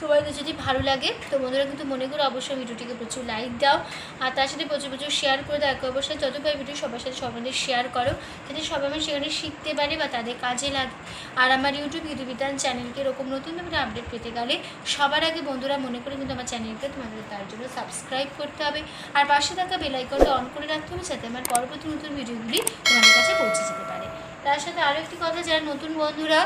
তোমাদের যদি ভালো লাগে, তো বন্ধুরা কিন্তু মনে করো অবশ্যই ভিডিওটিকে প্রচুর লাইক দাও। আর তার সাথে প্রচুর প্রচুর শেয়ার করে দাও। একে অবশ্যই যত পাই ভিডিও সবার সাথে সবাই শেয়ার করো, যাতে সবাই আমার সেখানে শিখতে পারে বা তাদের কাজে লাগে। আর আমার ইউটিউব ইউটিউবিতান চ্যানেলকে এরকম নতুন নতুন আপডেট পেতে গেলে সবার আগে বন্ধুরা মনে করে কিন্তু আমার চ্যানেলকে তোমাদের তার জন্য সাবস্ক্রাইব করতে হবে। আর পাশে থাকা বেলাইকনটা অন করে রাখতে হবে, যাতে আমার পরবর্তী নতুন ভিডিওগুলি তোমাদের কাছে পৌঁছে যেতে পারে। তার সাথে আরও একটি কথা, যারা নতুন বন্ধুরা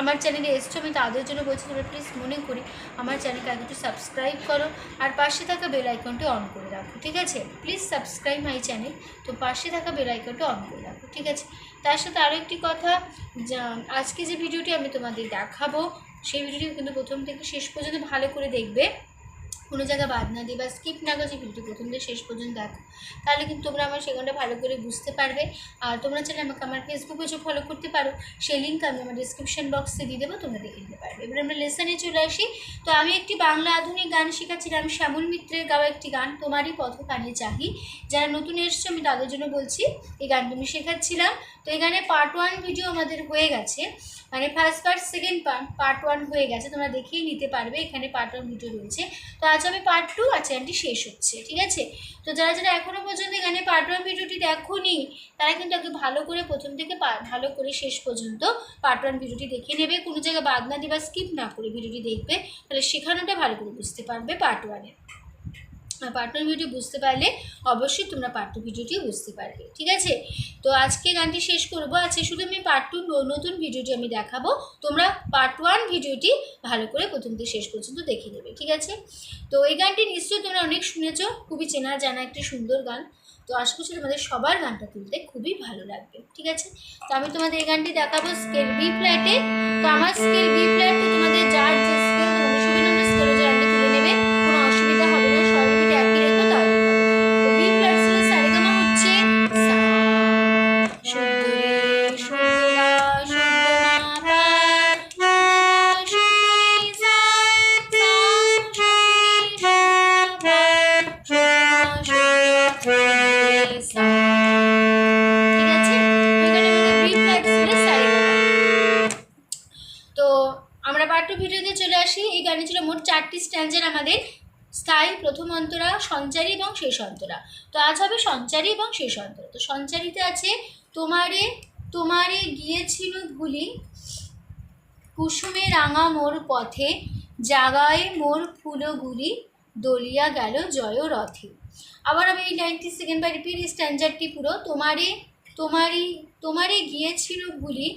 আমার চ্যানেলে এসছো, আমি তাদের জন্য বলছি, তোমরা প্লিজ মনে করি আমার চ্যানেলকে আগে একটু সাবস্ক্রাইব করো আর পাশে থাকা বেল আইকনটি অন করে রাখো, ঠিক আছে? প্লিজ সাবস্ক্রাইব মাই চ্যানেল তো পাশে থাকা বেল আইকনটি অন করে রাখো, ঠিক আছে? তার সাথে আরও একটি কথা আজকে যে ভিডিওটি আমি তোমাদের দেখাবো, সেই ভিডিওটি কিন্তু প্রথম থেকে শেষ পর্যন্ত ভালো করে দেখবে। কোনো জায়গায় বাদ না দিয়ে বা স্কিপ না করে ভিডিওটি প্রথম থেকে শেষ পর্যন্ত দেখো। তাহলে কিন্তু তোমরা আমার সেখানটা ভালো করে বুঝতে পারবে। আর তোমরা চাইলে আমাকে আমার ফেসবুক পেজে ফলো করতে পারো। সেই লিঙ্ক আমি আমার ডিসক্রিপশন বক্সে দিয়ে দেবো, তোমরা দেখে নিতে পারবে। এবার আমরা লেসনে চলে আসি। তো আমি একটি বাংলা আধুনিক গান শেখাচ্ছিলাম শ্যামল মিত্রের গাওয়া একটি গান, তোমারই পথ কানে চাহি। যারা নতুন এসছো, আমি তাদের জন্য বলছি, এই গানটা আমি শেখাচ্ছিলাম। তো এখানে পার্ট ওয়ান ভিডিও আমাদের হয়ে গেছে। মানে first part second part part one হয়ে গেছে। তোমরা দেখেই নিতে পারবে, এখানে পার্ট ওয়ান ভিডিও রয়েছে। তো আজ আমি পার্ট টু আর চ্যানেলটি শেষ হচ্ছে, ঠিক আছে? তো যারা যারা এখনও পর্যন্ত এখানে পার্ট ওয়ান ভিডিওটি দেখোনি, তারা কিন্তু আগে ভালো করে প্রথম থেকে ভালো করে শেষ পর্যন্ত পার্ট ওয়ান ভিডিওটি দেখে নেবে। কোনো জায়গায় বাদ না দিয়ে বা স্কিপ না করে ভিডিওটি দেখবে, তাহলে শেখানোটা ভালো করে বুঝতে পারবে পার্ট ওয়ানে পার্ট ওয়ান ভিডিও বুঝতে পারলে অবশ্যই তোমরা পার্ট টু ভিডিওটিও বুঝতে পারবে, ঠিক আছে? তো আজকে গানটি শেষ করব। আজকে শুধু আমি পার্ট টু নতুন ভিডিওটি আমি দেখাবো। তোমরা পার্ট ওয়ান ভিডিওটি ভালো করে প্রথম থেকে শেষ পর্যন্ত দেখে নেবে, ঠিক আছে? তো এই গানটি নিশ্চয়ই তোমরা অনেক শুনেছো। খুবই চেনা জানা একটি সুন্দর গান। তো আশা করছি তোমাদের সবার গানটা তুলতে খুবই ভালো লাগবে, ঠিক আছে? তো আমি তোমাদের এই গানটি দেখাবো স্কেল বি ফ্ল্যাটে। তো আমার স্কেল বি ফ্ল্যাট তোমাদের যার যে স্কেল, তোমাদের মতো স্কেলে গানে ছিল মোট চারটি স্ট্যান্ডার আমাদের স্থায়ী প্রথম অন্তরা, সঞ্চারী এবং শেষ অন্তরা। তো আজ হবে সঞ্চারী এবং শেষ অন্তরা। তো সঞ্চারিতে আছে তোমারে তোমারে গিয়েছিল ভুলি কুসুমে রাঙা মোর পথে, জাগায় মোর ফুলগুলি, দলিয়া গেল জয় রথে। আবার আমি এই নাইনটি সেকেন্ড বা রিপিট স্ট্যান্ডারটি পুরো। তোমারে তোমারই তোমারে গিয়েছিল ভুলি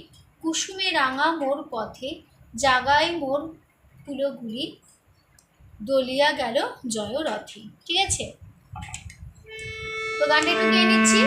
কুসুমে রাঙা মোর পথে, জাগায় মোর ফুলগুলি দলিয়া গেল জয় রথে ঠিক আছে? তো গানটা একটু গিয়ে নিচ্ছি।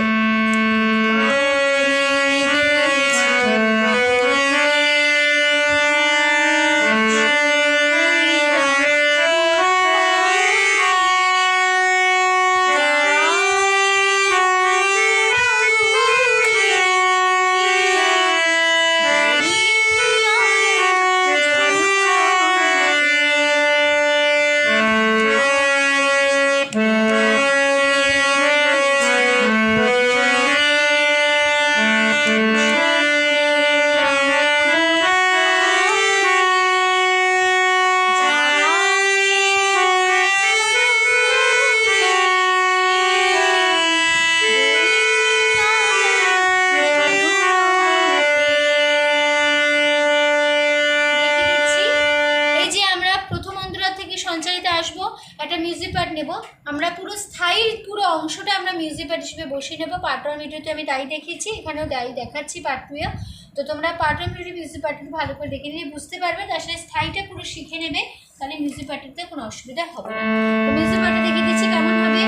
একটা মিউজিক পার্ট নেব। আমরা পুরো স্থায়ী, পুরো অংশটা আমরা মিউজিক হিসেবে বসিয়ে নেব। পার্ট ওয়ান আমি তাই দেখিয়েছি, এখানেও তাই দেখাচ্ছি পার্ট টুয়ে তো তোমরা পার্ট ওয়ান পার্টটি ভালো করে দেখে নিয়ে বুঝতে পারবে। তার সাথে স্থায়ীটা পুরো শিখে নেবে, তাহলে মিউজিক পার্টিতে কোনো অসুবিধা হবে না। মিউজিক পার্টি দেখিয়ে দিচ্ছি কেমন হবে?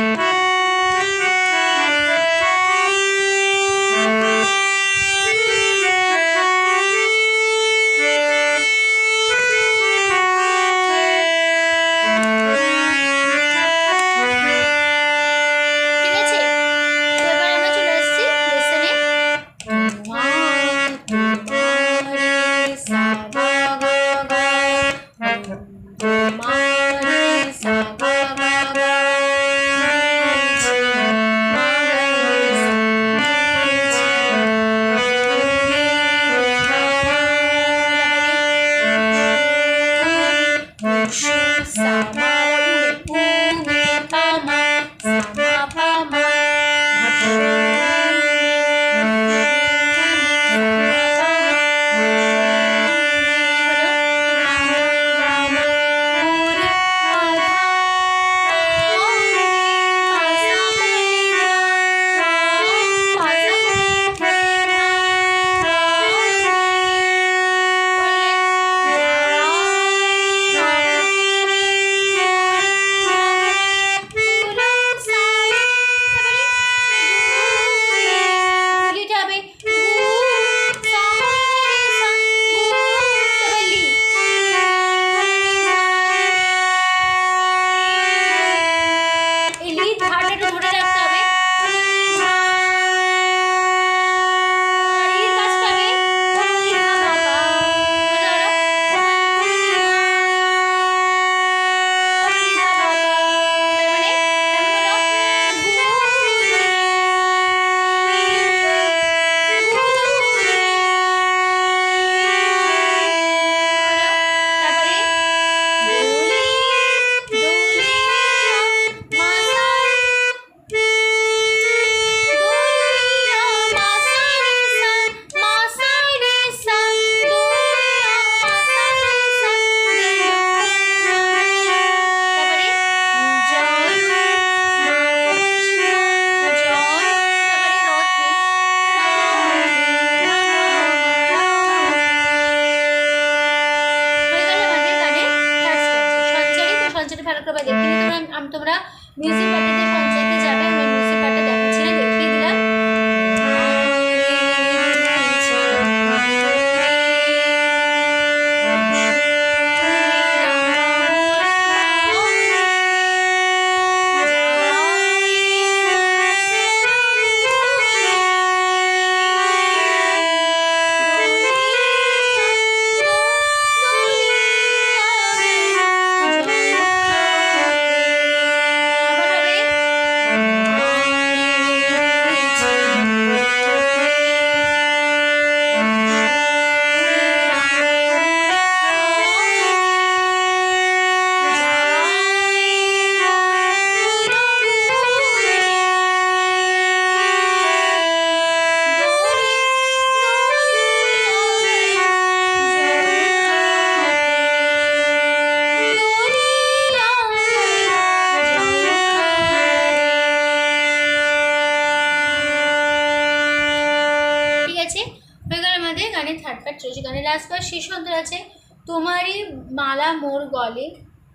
অন্তর আছে, তোমারই মালা মোর গলে,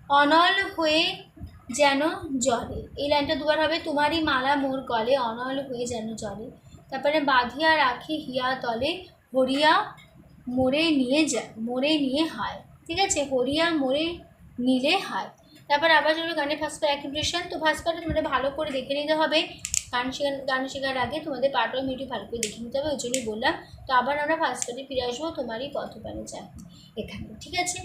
অনল হয়ে যেন জলে এই লাইনটা দুবার হবে, তোমারই মালা মোর গলে, অনল হয়ে যেন জলে তারপরে বাঁধিয়া রাখি হিয়া তলে, হরিয়া মোড়ে নিয়ে যায় মোড়ে নিয়ে হায়। ঠিক আছে? হরিয়া মোড়ে নিলে হায়। তারপর আবার যদি গানে এক ইমপ্রেশন তো পার্টে তোমাদের ভালো করে দেখে নিতে হবে। গান শেখার গান শেখার আগে তোমাদের পার্ট ভিডিও ভালো করে দেখে নিতে হবে, ওই জন্যই বললাম। তো আবার আমরা পার্টে ফিরে আসব তোমারই পথ পানে চাই এখানে ঠিক আছে?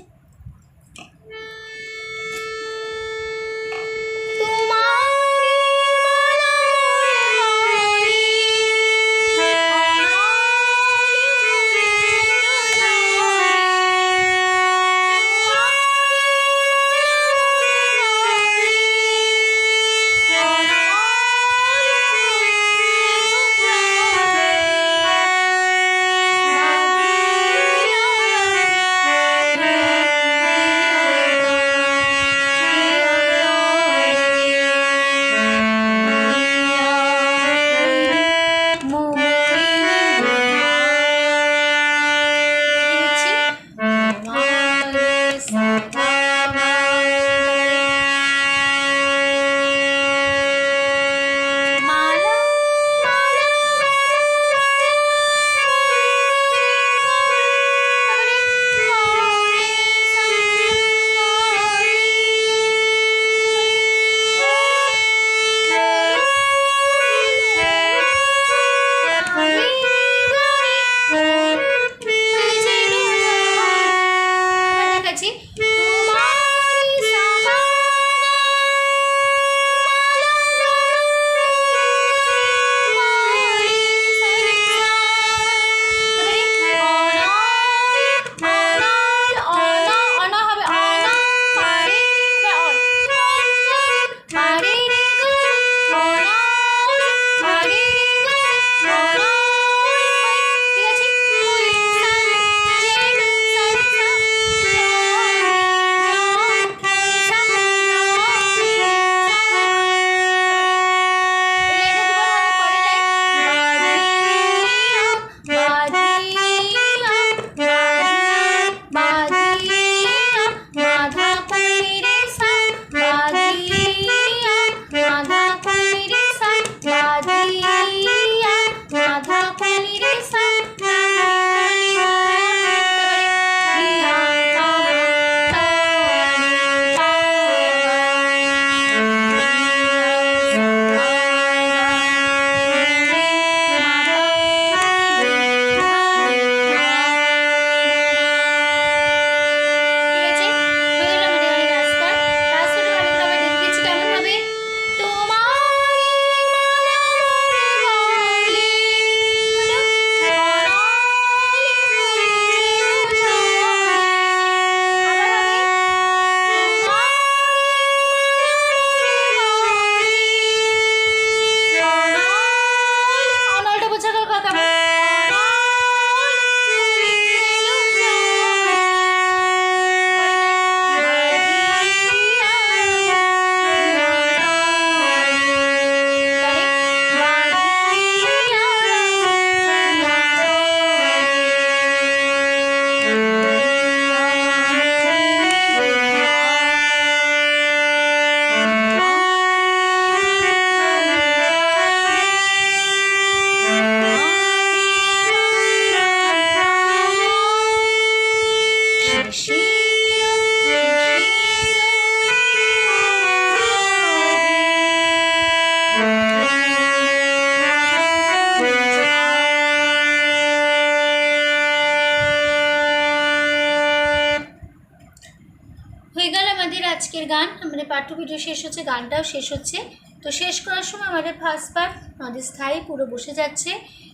আজকের গান মানে পাঠ্য ভিডিও শেষ হচ্ছে, গানটাও শেষ হচ্ছে। তো শেষ করার সময় আমাদের ফার্স্ট পার্ট আমাদের স্থায়ী, পুরো বসে যাচ্ছে।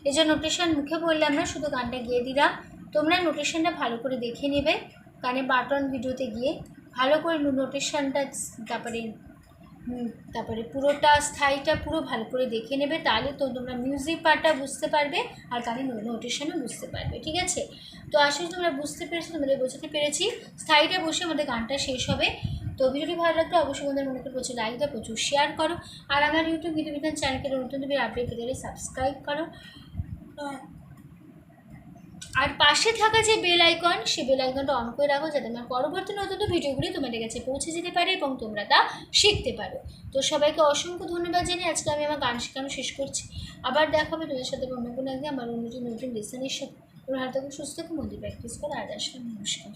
এই যে নোটেশন মুখে বললাম না শুধু গানটা গিয়ে দিলাম। তোমরা নোটেশনটা ভালো করে দেখে নেবে গানে বাটন ভিডিওতে গিয়ে। ভালো করে নোটেশনটা তারপরে তারপরে পুরোটা, স্থায়ীটা পুরো ভালো করে দেখে নেবে। তাহলে তো তোমরা মিউজিক পার্টটা বুঝতে পারবে আর গানের নোটেশনও বুঝতে পারবে, ঠিক আছে? তো আসলে তোমরা বুঝতে পেরেছ, তোমাদের বোঝাতে পেরেছি। স্থায়ীটা বসে আমাদের গানটা শেষ হবে। তো ভিডিওটি ভালো লাগলে অবশ্যই তোমাদের মনে করে প্রচুর লাইক দাও, প্রচুর শেয়ার করো। আর আমার ইউটিউব বিধান চ্যানেলকে নতুন নতুন আপডেট পেতে সাবস্ক্রাইব করো। আর পাশে থাকা যে বেল আইকন সেই বেল আইকনটা অন করে রাখো যাতে আমার পরবর্তী নতুন ভিডিওগুলি তোমাদের কাছে পৌঁছে যেতে পারে এবং তোমরা তা শিখতে পারো। তো সবাইকে অসংখ্য ধন্যবাদ জানিয়ে আজকে আমি আমার গান শেখানো শেষ করছি। আবার দেখা হবে তোমাদের সাথে অন্য কোনো একদিন। আমার অন্য নতুন লেসনের সাথে। তোমরা হাতে সুস্থ মন্দির প্র্যাকটিস করো। আজ আসলাম। নমস্কার।